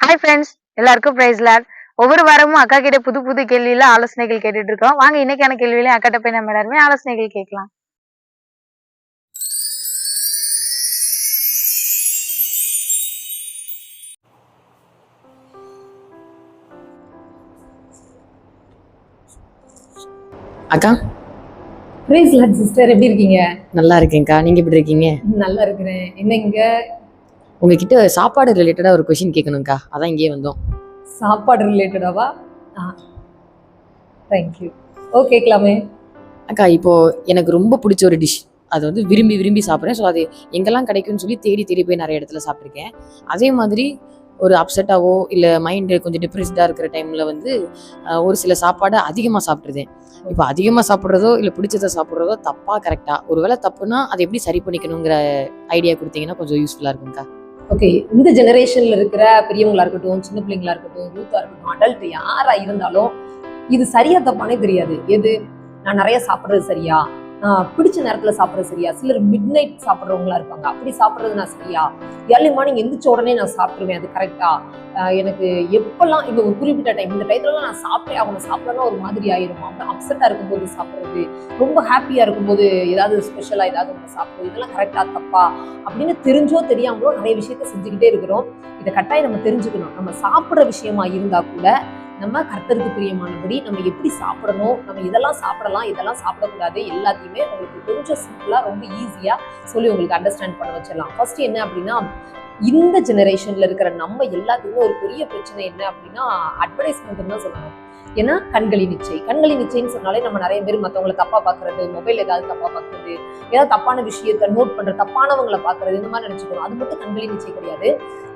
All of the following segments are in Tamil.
ஹாய் ஃப்ரெண்ட்ஸ் எல்லாருக்கும் பிரைஸ் லாட் ஒவ்வொரு வாரமும் அக்கா கிட்ட புது புது கேள்வியில ஆலோசனைகள் கேட்டுட்டு இருக்கோம். வாங்க இன்னைக்கான கேள்வியில அக்காட்ட போய் நம்ம எல்லாருமே ஆலோசனைகள் கேட்கலாம். அக்கா? பிரைஸ் லாட் சிஸ்டர் எப்படி இருக்கீங்க? நல்லா இருக்கேன்க்கா. நீங்க எப்படி இருக்கீங்க? நல்லா இருக்கிறேன். என்ன இங்க? உங்ககிட்ட சாப்பாடு ரிலேட்டடா ஒரு கொஷின் கேட்கணும்க்கா அதான் இங்கேயே வந்தோம். சாப்பாடு ரிலேட்டடாவா ஆ. தேங்க்யூ ஓ கேட்கலாமே அக்கா இப்போ எனக்கு ரொம்ப பிடிச்ச ஒரு டிஷ் அது வந்து விரும்பி விரும்பி சாப்பிட்றேன். ஸோ அது எங்கெல்லாம் கிடைக்கும்னு சொல்லி தேடி தேடி போய் நிறைய இடத்துல சாப்பிட்ருக்கேன் அதே மாதிரி ஒரு அப்செட்டாவோ இல்லை மைண்டு கொஞ்சம் டிப்ரெஸ்டாக இருக்கிற டைமில் வந்து ஒரு சில சாப்பாடை அதிகமாக சாப்பிட்ருதேன் இப்போ அதிகமாக சாப்பிட்றதோ இல்லை பிடிச்சதை சாப்பிட்றதோ தப்பாக கரெக்டாக ஒருவேளை தப்புனா அதை எப்படி சரி பண்ணிக்கணுங்கிற ஐடியா கொடுத்தீங்கன்னா கொஞ்சம் யூஸ்ஃபுல்லாக இருக்கும்க்கா. ஓகே இந்த ஜெனரேஷன்ல இருக்கிற பெரியவங்களா இருக்கட்டும் சின்ன பிள்ளைங்களா இருக்கட்டும் யூத்தா இருக்கட்டும் அடல்ட் யாரா இருந்தாலும் இது சரியா தப்பானே தெரியாது. எது? நான் நிறைய சாப்பிட்றது சரியா? பிடிச்ச நேரத்துல சாப்பிட்றது சரியா? சிலர் மிட் நைட் சாப்பிட்றவங்களா இருப்பாங்க. அப்படி சாப்பிட்றது நான் சரியா? ஏர்லி மார்னிங் எந்திரிச்ச உடனே நான் சாப்பிட்ருவேன் அது கரெக்டா எனக்கு எப்பெல்லாம் இப்போ ஒரு குறிப்பிட்ட டைம் இந்த டைத்துல நான் சாப்பிட்டே அவங்க சாப்பிடலாம் ஒரு மாதிரி ஆயிரும் அப்புறம் அப்செட்டா இருக்கும்போது சாப்பிட்றது ரொம்ப ஹாப்பியா இருக்கும்போது ஏதாவது ஸ்பெஷலா ஏதாவது ஒன்று சாப்பிடுறது இதெல்லாம் கரெக்டா தப்பா? அப்படின்னு தெரிஞ்சோ தெரியாமலோ நிறைய விஷயத்த செஞ்சுக்கிட்டே இருக்கிறோம். இதை கட்டாயம் நம்ம தெரிஞ்சுக்கணும். நம்ம சாப்பிட்ற விஷயமா இருந்தா கூட நம்ம கர்த்தருக்கு பிரியமானபடி நம்ம எப்படி சாப்பிடணும் நம்ம இதெல்லாம் சாப்பிடலாம் இதெல்லாம் சாப்பிடக்கூடாது எல்லாத்தையுமே உங்களுக்கு கொஞ்சம் சிம்பிளாக ரொம்ப ஈஸியா சொல்லி உங்களுக்கு அண்டர்ஸ்டாண்ட் பண்ண வச்சிடலாம். ஃபர்ஸ்ட் என்ன அப்படின்னா இந்த ஜெனரேஷன்ல இருக்கிற நம்ம எல்லாத்துக்குமே ஒரு பெரிய பிரச்சனை என்ன அப்படின்னா அட்வர்டைஸ்மெண்ட் தான் சொல்லணும் ஏன்னா கண்களி நிச்சை. கண்களி நிச்சயம்னு சொன்னாலே நம்ம நிறைய பேர் மற்றவங்களை தப்பா பார்க்கறது மொபைல் ஏதாவது தப்பா பார்க்கறது ஏதாவது தப்பான விஷயத்த நோட் பண்ற தப்பானவங்களை பாக்குறது இந்த மாதிரி நினைச்சுக்கணும் அது மட்டும் கண்களி நிச்சயம் கிடையாது.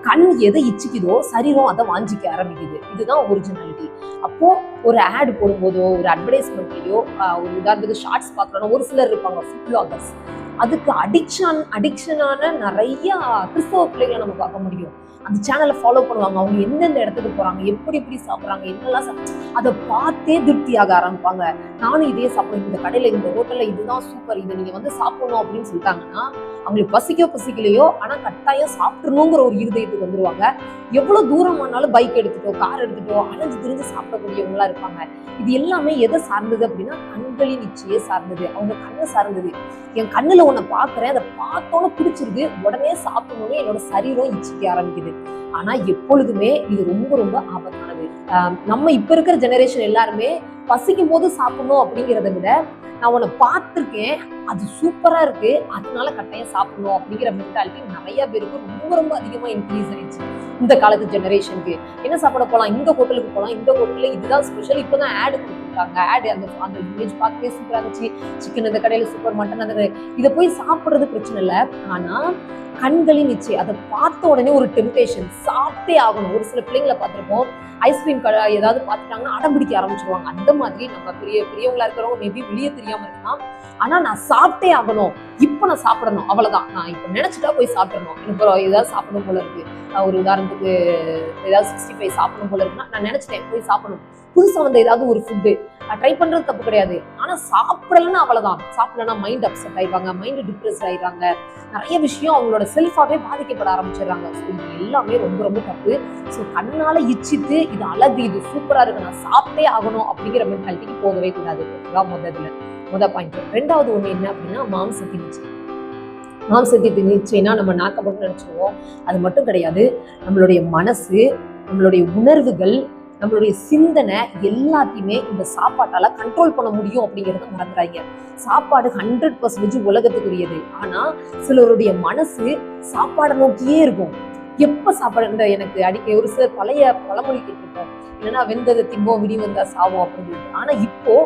கண் எதை இச்சிக்குதோ சரீரம் அதை வாஞ்சிக்க ஆரம்பிக்குது. இதுதான் ஒரிஜினாலிட்டி அப்போ ஒரு ஆட் போடும்போதோ ஒரு அட்வர்டைஸ்மெண்ட்லயோ ஒரு உதாரணத்துக்கு ஷார்ட்ஸ் பார்க்கறோம் ஒரு சிலர் இருப்பாங்க ஃபுட் பிளாகர்ஸ் அதுக்கு அடிக்ஷன் அடிக்ஷனான நிறைய கிறிஸ்தவ பிள்ளைகளை நம்ம பார்க்க முடியும். அந்த சேனலை ஃபாலோ பண்ணுவாங்க. அவங்க எந்தெந்த இடத்துக்கு போறாங்க எப்படி எப்படி சாப்பிட்றாங்க என்னெல்லாம் சாப்~ அதை பார்த்தே திருப்தியாக ஆரம்பிப்பாங்க. நானும் இதே சாப்பிடுவேன். இந்த கடையில இந்த ஹோட்டல்ல இதுதான் சூப்பர் இதை நீங்க வந்து சாப்பிடணும் அப்படின்னு சொல்லிட்டாங்கன்னா அவங்களுக்கு பசிக்கோ பசிக்கலையோ ஆனா கட்டாயம் சாப்பிடணுங்கிற ஒரு இருதயத்துக்கு வந்துருவாங்க. எவ்வளவு தூரம் ஆனாலும் பைக் எடுத்துட்டோ கார் எடுத்துட்டோ அலைஞ்சு திரிஞ்சு சாப்பிடக்கூடியவங்களா இருப்பாங்க. இது எல்லாமே எதை சார்ந்தது அப்படின்னா கண்களின் நிச்சயே சார்ந்தது. அவங்க கண்ணை சார்ந்தது. என் கண்ணுல உன்னை பாக்குறேன் அதை பார்த்தோன்னு பிடிச்சிருது உடனே சாப்பிடணும்னு என்னோட சரீரம் இச்சிக்க ஆரம்பிக்குது. ஆனா எப்பொழுதுமே இது ரொம்ப ரொம்ப ஆபத்தானது. ஆஹ் நம்ம இப்ப இருக்கிற ஜெனரேஷன் எல்லாருமே பசிக்கும் போது சாப்பிடணும் அப்படிங்கிறத விட நான் உன்னை பார்த்துருக்கேன் அது சூப்பரா இருக்கு அதனால கட்டாயம் சாப்பிடணும் அப்படிங்கிற மென்டாலிட்டி நிறைய பேருக்கு ரொம்ப ரொம்ப அதிகமா இன்க்ரீஸ் ஆயிடுச்சு இந்த காலத்து ஜெனரேஷனுக்கு என்ன சாப்பிட போலாம்? இந்த ஹோட்டலுக்கு போலாம். இந்த ஹோட்டல்ல இதுதான் ஸ்பெஷல் இப்பதான் ஆடு கொடுத்துருக்காங்க ஆடு அந்த அந்த இமேஜ் பார்க்கவே சூப்பராக இருந்துச்சு. சிக்கன் அந்த கடையில் சூப்பர் மட்டன் அந்த இதை போய் சாப்பிட்றது பிரச்சனை இல்லை. ஆனால் கண்களின் நிச்சயம் அதை பார்த்த உடனே ஒரு டெம்டேஷன் சாப்பிட்டே ஆகணும். ஒரு சில பிள்ளைங்களை பார்த்துருப்போம். ஐஸ்கிரீம் கடை ஏதாவது பார்த்துட்டாங்கன்னா அடம் பிடிக்க ஆரம்பிச்சிருவாங்க. அந்த மாதிரி நம்ம பெரிய பெரியவங்களா இருக்கிறவங்க மேபி வெளியே தெரியாம இருக்கலாம். ஆனா நான் சாப்பிட்டே ஆகணும். இப்போ நான் சாப்பிடணும். அவ்வளவுதான். நான் இப்போ நினைச்சிட்டா போய் சாப்பிடணும். எனக்கு ஏதாவது சாப்பிடணும் போல இருக்கு. ஒரு உதாரணத்துக்கு ஏதாவது சிக்ஸ்டி ஃபைவ் சாப்பிடணும் போல இருக்குன்னா நான் நினைச்சிட்டேன் போய் சாப்பிடணும். புதுசா வந்த ஏதாவது ஒரு ஃபுட்டு ட்ரை பண்றது தப்பு கிடையாது. ஆனா சாப்பிடலன்னா அவ்வளவுதான். சாப்பிடலன்னா மைண்ட் அப்செட் ஆயிடுவாங்க. மைண்ட் டிப்ரெஸ் ஆயிடுறாங்க. நிறைய விஷயம் அவங்களோட செல்ஃபாவே பாதிக்கப்பட ஆரம்பிச்சிடுறாங்க. ஸோ இது எல்லாமே ரொம்ப ரொம்ப தப்பு. ஸோ கண்ணால இச்சித்து இது அழகு இது சூப்பரா இருக்கு. நான் சாப்பிட்டே ஆகணும் அப்படிங்கிற மென்டாலிட்டிக்கு போகவே கூடாது. இதுதான் முதல்ல முத பாயிண்ட் ரெண்டாவது ஒண்ணு என்ன அப்படின்னா மாம்சத்தின் நிச்சயம் மாம்சத்தின் நிச்சயம்னா நம்ம நாக்க மட்டும் நினைச்சிருவோம் அது மட்டும் கிடையாது. நம்மளுடைய மனசு நம்மளுடைய உணர்வுகள் நம்மளுடைய சிந்தனை எல்லாத்தையுமே இந்த சாப்பாட்டால கண்ட்ரோல் பண்ண முடியும் அப்படிங்கறத மறந்துறாங்க சாப்பாடு ஹண்ட்ரட் பர்சன்டேஜ் உலகத்துக்குரியது. ஆனா சிலருடைய மனசு சாப்பாடை நோக்கியே இருக்கும். எப்ப சாப்பாடு எனக்கு அடிக்க ஒரு சிலர் பழைய பழமொழி கேட்டிருப்போம். இல்லைன்னா வெந்ததை திம்போம் விடி வந்தா சாவோம் அப்படின்னு ஆனா இப்போ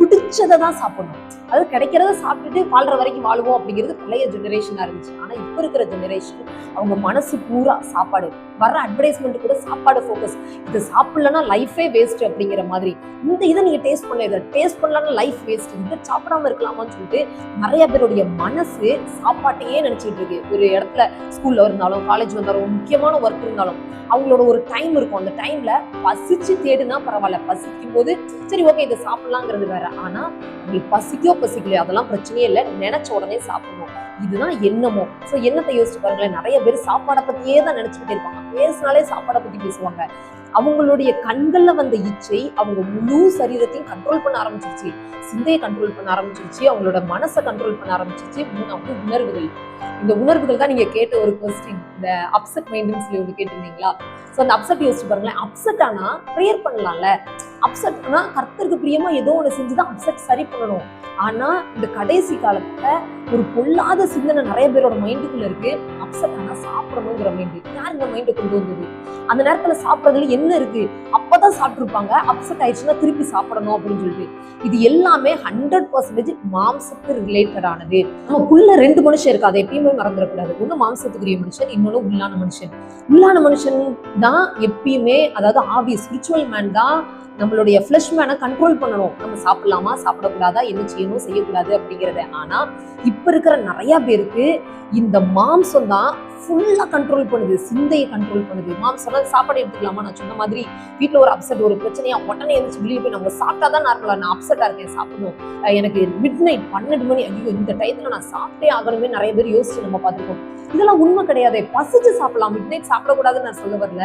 பிடிச்சதை தான் சாப்பிடணும். அது கிடைக்கிறத சாப்பிட்டுட்டு வாழ்ற வரைக்கும் வாழுவோம் அப்படிங்கிறது பழைய ஜெனரேஷனா இருந்துச்சு. ஆனா இப்ப இருக்கிற ஜெனரேஷன் அவங்க மனசு பூரா சாப்பாடு வர்ற அட்வர்டைஸ்மெண்ட் கூட சாப்பாடு ஃபோக்கஸ் இது சாப்பிடலன்னா லைஃபே வேஸ்ட் அப்படிங்கிற மாதிரி. இந்த இதை நீங்க டேஸ்ட் பண்ணல இதை டேஸ்ட் பண்ணலன்னா லைஃப் வேஸ்ட் இதை சாப்பிடாம இருக்கலாமான்னு சொல்லிட்டு நிறைய பேருடைய மனசு சாப்பாட்டையே நினைச்சிட்டு இருக்கு. ஒரு இடத்துல ஸ்கூல்ல இருந்தாலும் காலேஜ் வந்தாலும் முக்கியமான ஒர்க் இருந்தாலும் அவங்களோட ஒரு டைம் இருக்கும். அந்த டைம்ல பசிச்சு தேடுனா பரவாயில்ல. பசிக்கும் போது சரி ஓகே இதை சாப்பிடலாங்கிறது வேற. ஆனா உங்களுக்கு பசிக்கோ பசிக்கலையோ அதெல்லாம் பிரச்சனையே இல்லை. நினைச்ச உடனே சாப்பிடணும். இதுதான் என்னமோ. ஸோ என்னத்தை யோசிச்சு பாருங்களேன். நிறைய பேர் சாப்பாடை பத்தியே தான் நினைச்சுக்கிட்டே இருப்பாங்க. பேசினாலே சாப்பாடை பத்தி பேசுவாங்க. அவங்களுடைய கண்கள்ல வந்த இச்சை அவங்க முழு சரீரத்தையும் கண்ட்ரோல் பண்ண ஆரம்பிச்சிருச்சு. சிந்தையை கண்ட்ரோல் பண்ண ஆரம்பிச்சிருச்சு. அவங்களோட மனசை கண்ட்ரோல் பண்ண ஆரம்பிச்சிருச்சு. அவங்க உணர்வுகள். இந்த உணர்வுகள் தான் நீங்க கேட்ட ஒரு கொஸ்டின் இந்த அப்செட் மைண்டுன்னு சொல்லி ஒன்று கேட்டிருந்தீங்களா? ஸோ அந்த அப்செட் யோசிச்சு பாருங்களேன். அப்செட் ஆனா ப்ரேயர் பண்ணலாம்ல. அப்செட் ஆனா கர்த்தருக்கு பிரியமா ஏதோ ஒன்று செஞ்சுதான் அப்செட் சரி பண்ணணும். ஆனா இந்த கடைசி காலத்துல ஒரு பொல்லாத சிந்தனை நிறைய பேரோட மைண்டுக்குள்ள இருக்கு. அப்செட் ஆனா சாப்பிடணுங்கிற மைண்டு யார் இந்த மைண்டை கொண்டு வந்தது? அந்த நேரத்துல சாப்பிட்றதுல என்ன இருக்கு? அப்பதான் சாப்பிட்டுருப்பாங்க. அப்செட் ஆயிடுச்சுன்னா திருப்பி சாப்பிடணும் அப்படின்னு சொல்லிட்டு. இது எல்லாமே ஹண்ட்ரட் பர்சன்டேஜ் மாம்சத்து ரிலேட்டடானது நமக்குள்ள ரெண்டு மனுஷன் இருக்கு. அதை எப்பயுமே மறந்துடக்கூடாது. ஒண்ணு மாம்சத்துக்குரிய மனுஷன் இன்னொன்று உள்ளான மனுஷன். உள்ளான மனுஷன் தான் எப்பயுமே அதாவது ஆவி ஸ்பிரிச்சுவல் மேன் தான் நம்மளுடைய ஃப்ளஷ் மேனை கண்ட்ரோல் பண்ணணும். நம்ம சாப்பிடலாமா சாப்பிடக்கூடாதா என்ன செய்யணும் செய்யக்கூடாது அப்படிங்கிறத. ஆனா இப்ப இருக்கிற நிறைய பேருக்கு இந்த மாம்சம் தான் ஃபுல்லாக கண்ட்ரோல் பண்ணுது சிந்தையை கண்ட்ரோல் பண்ணுது. மாம் சொன்னது சாப்பாடு எடுத்துக்கலாமா? நான் சொன்ன மாதிரி வீட்டில் ஒரு அப்செட் ஒரு பிரச்சனையா உடனே எழுந்துச்சு வெளியே போய் நம்ம சாப்பிட்டாதான் நார்மலா நான் அப்செட்டாக இருக்கேன் சாப்பிடணும். எனக்கு மிட் நைட் பன்னெண்டு மணி ஐயோ இந்த டைத்தில் நான் சாப்பிட்டே ஆகணுமே நிறைய பேர் யோசிச்சு நம்ம பார்த்துருக்கோம். இதெல்லாம் உண்மை கிடையாது. பசிச்சு சாப்பிடலாம். மிட் நைட் சாப்பிடக்கூடாதுன்னு நான் சொல்ல வரல.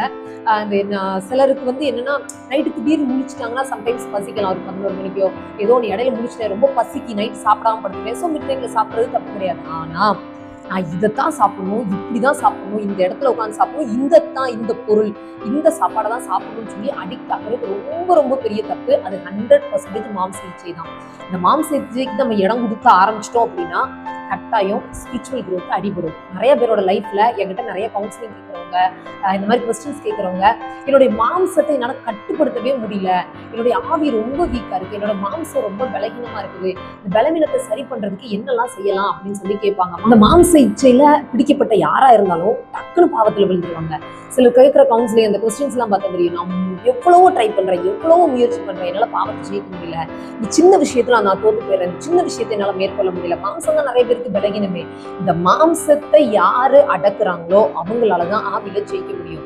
அந்த நான் சிலருக்கு வந்து என்னன்னா நைட்டு திடீர்னு முடிச்சிட்டாங்கன்னா சம்டைம்ஸ் பசிக்கலாம். ஒரு பதினோரு மணிக்கோ ஏதோ ஒன்று இடையில முடிச்சிட்டேன் ரொம்ப பசிக்கு நைட் சாப்பிடாம படுத்துட்டேன். ஸோ மிட் நைட்ல சாப்பிட்றது தப்பு கிடையாது. ஆனால் நான் இதைத்தான் சாப்பிடணும் இப்படிதான் சாப்பிடணும் இந்த இடத்துல உட்காந்து சாப்பிடணும் இந்த தான் இந்த பொருள் இந்த சாப்பாடை தான் சாப்பிடணும்னு சொல்லி அடிக்ட் ஆகிறது ரொம்ப ரொம்ப பெரிய தப்பு. அது ஹண்ட்ரட் பர்சன்டேஜ் மாம்ச தான். இந்த மாம்ச இச்சைக்கு நம்ம இடம் கொடுத்து ஆரம்பிச்சிட்டோம் அப்படின்னா கட்டாயம் ஸ்பிரிச்சுவல் குரோத் அடிபடும். நிறைய பேரோட லைஃப்ல என்கிட்ட நிறைய கவுன்சிலிங் கேட்குறவங்க இந்த மாதிரி கொஸ்டின்ஸ் கேட்குறவங்க என்னுடைய மாம்சத்தை என்னால் கட்டுப்படுத்தவே முடியல. என்னுடைய ஆவி ரொம்ப வீக்கா இருக்கு. என்னோட மாம்சம் ரொம்ப பலகீனமாக இருக்குது. இந்த பலவீனத்தை சரி பண்றதுக்கு என்னெல்லாம் செய்யலாம் அப்படின்னு சொல்லி கேட்பாங்க. அந்த மாம்ச இச்சையில பிடிக்கப்பட்ட யாரா இருந்தாலும் டக்குன்னு பாவத்துல விழுந்துருவாங்க. சில கேட்குற கவுன்சிலிங் அந்த கொஸ்டின்ஸ்லாம் பார்க்க பார்த்தா தெரியும். நான் எவ்வளவோ ட்ரை பண்ணுறேன் எவ்வளவோ முயற்சி பண்ணுறேன் என்னால் பாவத்தை ஜெயிக்க முடியல. இந்த சின்ன விஷயத்தில் நான் தோத்து போயிடுறேன். இந்த சின்ன விஷயத்தை என்னால் மேற்கொள்ள முடியல. மாம்சம் தான் நிறைய பேருக்கு பலகீனமே. இந்த மாம்சத்தை யார் அடக்குறாங்களோ அவங்களால தான் ஆவியில ஜெயிக்க முடியும்.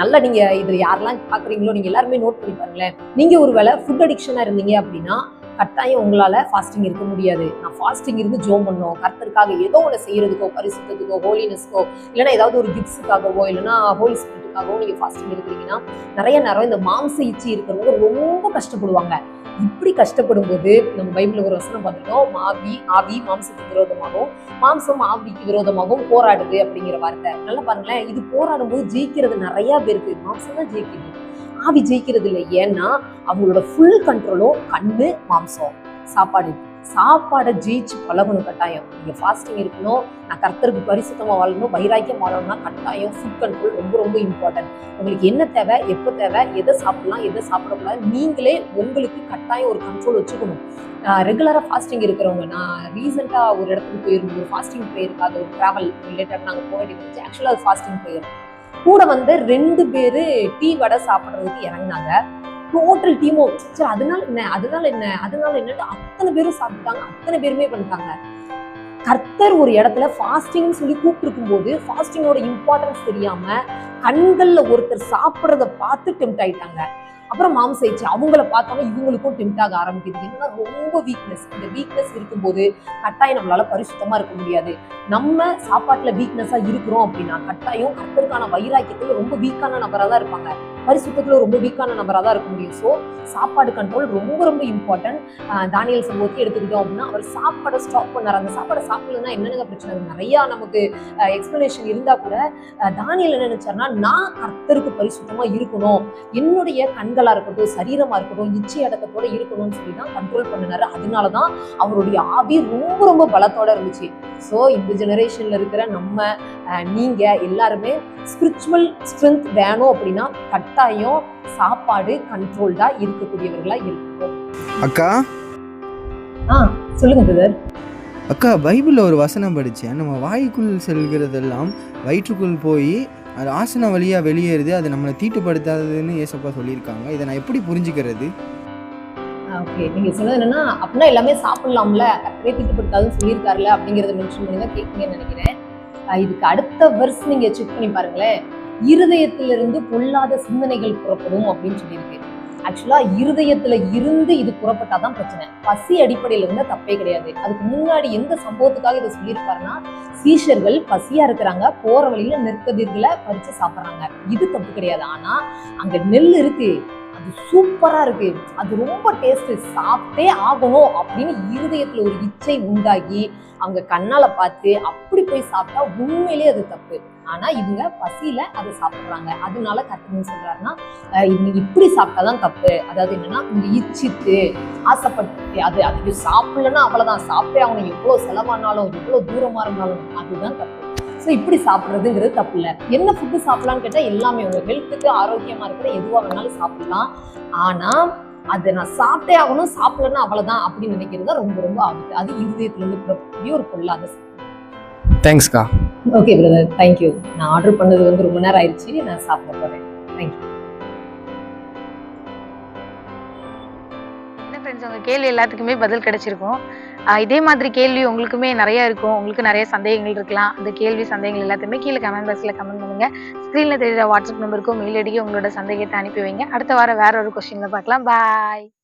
நல்லா நீங்க இதில் யாரெல்லாம் பார்க்குறீங்களோ நீங்க எல்லாருமே நோட் பண்ணி பாருங்களேன். நீங்க ஒருவேளை ஃபுட் அடிக்ஷனாக இருந்தீங்க அப்படின்னா கட்டாயம் உங்களால் ஃபாஸ்டிங் இருக்க முடியாது. நான் ஃபாஸ்டிங் இருந்து ஜோம் பண்ணோம் கர்த்தருக்காக ஏதோ ஒன்று செய்யறதுக்கோ பரிசுத்தத்துக்கோ ஹோலினஸ்க்கோ இல்லைன்னா ஏதாவது ஒரு கிஃப்ட்ஸுக்காகவோ இல்லைன்னா ஹோலி ஸ்பிரிட்டுக்காகவோ நீங்கள் ஃபாஸ்டிங் இருக்கிறீங்கன்னா நிறைய நேரம் இந்த மாம்ச இச்சி இருக்கிறவங்க ரொம்ப கஷ்டப்படுவாங்க. இப்படி கஷ்டப்படும் போது நம்ம பைபிள்ல ஒரு வசனம் பார்த்துட்டோம் மாவி ஆவி மாம்சத்துக்கு விரோதமாகவும் மாம்சம் ஆவிக்கு விரோதமாகவும் போராடுது அப்படிங்கிற வார்த்தை. நல்லா பாருங்களேன் இது போராடும் போது ஜெயிக்கிறது நிறைய பேருக்கு மாம்சம் தான் ஜெயிக்குது. ஆவி ஜெயிக்கிறது இல்லை ஏன்னா அவங்களோட ஃபுல் கண்ட்ரோலும் கண்ணு மாம்சம். சாப்பாடு. சாப்பாடை ஜெயிச்சு பழகணும் கட்டாயம். நீங்கள் ஃபாஸ்டிங் இருக்கணும் நான் கர்த்தருக்கு பரிசுத்தமாக வாழணும் வைராக்கியம் வாழணும்னா கட்டாயம் ஃபுட் கண்ட்ரோல் ரொம்ப ரொம்ப இம்பார்ட்டன்ட் உங்களுக்கு என்ன தேவை எப்போ தேவை எதை சாப்பிடலாம் எதை சாப்பிடக்கூடாது நீங்களே உங்களுக்கு கட்டாயம் ஒரு கண்ட்ரோல் வச்சுக்கணும். ரெகுலராக ஃபாஸ்டிங் இருக்கிறவங்க நான் ரீசெண்டாக ஒரு இடத்துக்கு போயிருந்தோம் ஒரு ஃபாஸ்டிங் ப்ரேயருக்காக ஒரு ட்ராவல் ரிலேட்டட் நாங்கள் போக வேண்டியது ஆக்சுவலாக அது ஃபாஸ்டிங் ப்ரேயர் கூட வந்து ரெண்டு பேர் டீ வடை சாப்பிட்றதுக்கு இறங்குனாங்க. டோட்டல் டீமும் சரி அதனால என்ன அதனால என்ன அதனால என்னட்டு அத்தனை பேரும் சாப்பிட்டாங்க அத்தனை பேருமே பண்ணிட்டாங்க. கர்த்தர் ஒரு இடத்துல ஃபாஸ்டிங்னு சொல்லி கூப்பிட்டு போது ஃபாஸ்டிங்கோட இம்பார்ட்டன்ஸ் தெரியாம கண்கள்ல ஒருத்தர் சாப்பிட்றத பார்த்து டெம்ட் ஆயிட்டாங்க. அப்புறம் மாம்ச இச்சை அவங்கள பார்த்தோம்னா இவங்களுக்கும் டெம்ட் ஆக ஆரம்பிக்குது. என்ன ரொம்ப வீக்னஸ் இந்த வீக்னஸ் இருக்கும்போது கட்டாயம் நம்மளால பரிசுத்தமா இருக்க முடியாது. நம்ம சாப்பாட்டுல வீக்னஸா இருக்கிறோம் அப்படின்னா கட்டாயம் கர்த்தருக்கான வைராக்கியத்துல ரொம்ப வீக்கான நபரா தான் இருப்பாங்க. பரிசுத்தத்தில் ரொம்ப வீக்கான நபராக தான் இருக்க முடியும். ஸோ சாப்பாடு கண்ட்ரோல் ரொம்ப ரொம்ப இம்பார்ட்டன்ட் தானியல் சம்பவத்தை எடுத்துக்கிட்டோம் அப்படின்னா அவர் சாப்பாடை ஸ்டாப் பண்ணார். அந்த சாப்பாடை சாப்பிடலன்னா என்னென்ன பிரச்சனை? நிறையா நிறைய நமக்கு எக்ஸ்பிளனேஷன் இருந்தால் கூட தானியல் என்ன நினைச்சார்னா நான் கர்த்தருக்கு பரிசுத்தமாக இருக்கணும். என்னுடைய கண்களாக இருக்கட்டும் சரீரமாக இருக்கட்டும் இச்சை அடக்கத்தோட இருக்கணும்னு சொல்லி தான் கண்ட்ரோல் பண்ணினாரு. அதனாலதான் அவருடைய ஆவி ரொம்ப ரொம்ப பலத்தோட இருந்துச்சு. ஸோ இந்த ஜெனரேஷனில் இருக்கிற நம்ம அஹ், நீங்க எல்லாருமே ஸ்பிரிச்சுவல் ஸ்ட்ரென்த் வேணும் அப்படின்னா கட்டாயம் சாப்பாடு கண்ட்ரோல்டா இருக்கக்கூடியவர்களா இருக்கணும். அக்கா? சொல்லுங்க பிரதர் அக்கா பைபிளில் ஒரு வசனம் படித்தேன் நம்ம வாய்க்குள் செல்கிறதெல்லாம் வயிற்றுக்குள் போய் அது ஆசன வழியாக வெளியேறுது அது நம்மளை தீட்டுப்படுத்தாததுன்னு ஏசப்பா சொல்லியிருக்காங்க. இதை நான் எப்படி புரிஞ்சுக்கிறது? ஓகே நீங்க சொன்னது என்னன்னா அப்படின்னா எல்லாமே சாப்பிடலாம்ல கரெக்டே திட்டுப்படுத்தாதுன்னு சொல்லியிருக்காருல அப்படிங்கறத மென்ஷன் பண்ணி தான் கேட்குங்கன்னு நினைக்கிறேன். இதுக்கு அடுத்த வெர்ஸ் நீங்க செக் பண்ணி பாருங்களேன். இருதயத்திலிருந்து பொல்லாத சிந்தனைகள் புறப்படும் அப்படின்னு சொல்லியிருக்கு. ஆக்சுவலா இருதயத்துல இருந்து இது புறப்பட்டாதான் பிரச்சனை. பசி அடிப்படையில இருந்தா தப்பே கிடையாது. அதுக்கு முன்னாடி எந்த சம்பவத்துக்காக இதை சொல்லியிருப்பாருன்னா சீஷர்கள் பசியா இருக்கிறாங்க போற வழியில நெற்கதிர்களை பறிச்சு சாப்பிடுறாங்க. இது தப்பு கிடையாது. ஆனா அங்க நெல் இருக்கு. அது சூப்பராக இருக்குது அது ரொம்ப டேஸ்ட்டு சாப்பிட்டே ஆகணும் அப்படின்னு இருதயத்தில் ஒரு இச்சை உண்டாகி அவங்க கண்ணால் பார்த்து அப்படி போய் சாப்பிட்டா உண்மையிலேயே அது தப்பு. ஆனால் இவங்க பசியில் அதை சாப்பிட்றாங்க. அதனால கற்றுன்னு சொல்கிறாருன்னா இவங்க இப்படி சாப்பிட்டாதான் தப்பு. அதாவது என்னென்னா இவங்க இச்சித்து ஆசைப்பட்டு அது அதுக்கு சாப்பிடலன்னா அவ்வளோதான் சாப்பிட்டே அவங்க எவ்வளோ செலவானாலும் எவ்வளோ தூரமாக இருந்தாலும் அதுதான் தப்பு. ஸோ இப்படி சாப்பிட்றதுங்கிறது தப்பு இல்லை என்ன ஃபுட்டு சாப்பிடலாம்னு கேட்டால் எல்லாமே உங்க ஹெல்த்துக்கு ஆரோக்கியமா இருக்கிற எதுவாக வேணாலும் சாப்பிடலாம். ஆனா அதை நான் சாப்பிட்டே ஆகணும் சாப்பிடலன்னா அவ்வளவுதான் அப்படின்னு நினைக்கிறது தான் ரொம்ப ரொம்ப ஆபத்து. அது இருதயத்துல இருந்து புறப்படக்கூடிய ஒரு பொருளாத தேங்க்ஸ்க்கா ஓகே பிரதர் தேங்க்யூ நான் ஆர்டர் பண்ணது வந்து ரொம்ப நேரம் ஆயிடுச்சு. நான் சாப்பிட போறேன். தேங்க்யூ என்ன ஃப்ரெண்ட்ஸ் உங்கள் கேள்வி எல்லாத்துக்குமே பதில் கிடைச்சிருக்கும். இதே மாதிரி கேள்வி உங்களுக்குமே நிறைய இருக்கும். உங்களுக்கு நிறைய சந்தேகங்கள் இருக்கலாம். அந்த கேள்வி சந்தேகங்கள் எல்லாத்தையுமே கீழே கமெண்ட் பாக்ஸில் கமெண்ட் பண்ணுங்க. ஸ்க்ரீனில் தெரிகிற வாட்ஸ்அப் நம்பருக்கும் மெயில் அடிக்க உங்களோட சந்தேகத்தை அனுப்பி வைங்க. அடுத்த வாரம் வேற ஒரு கொஸ்டினில் பார்க்கலாம். பாய்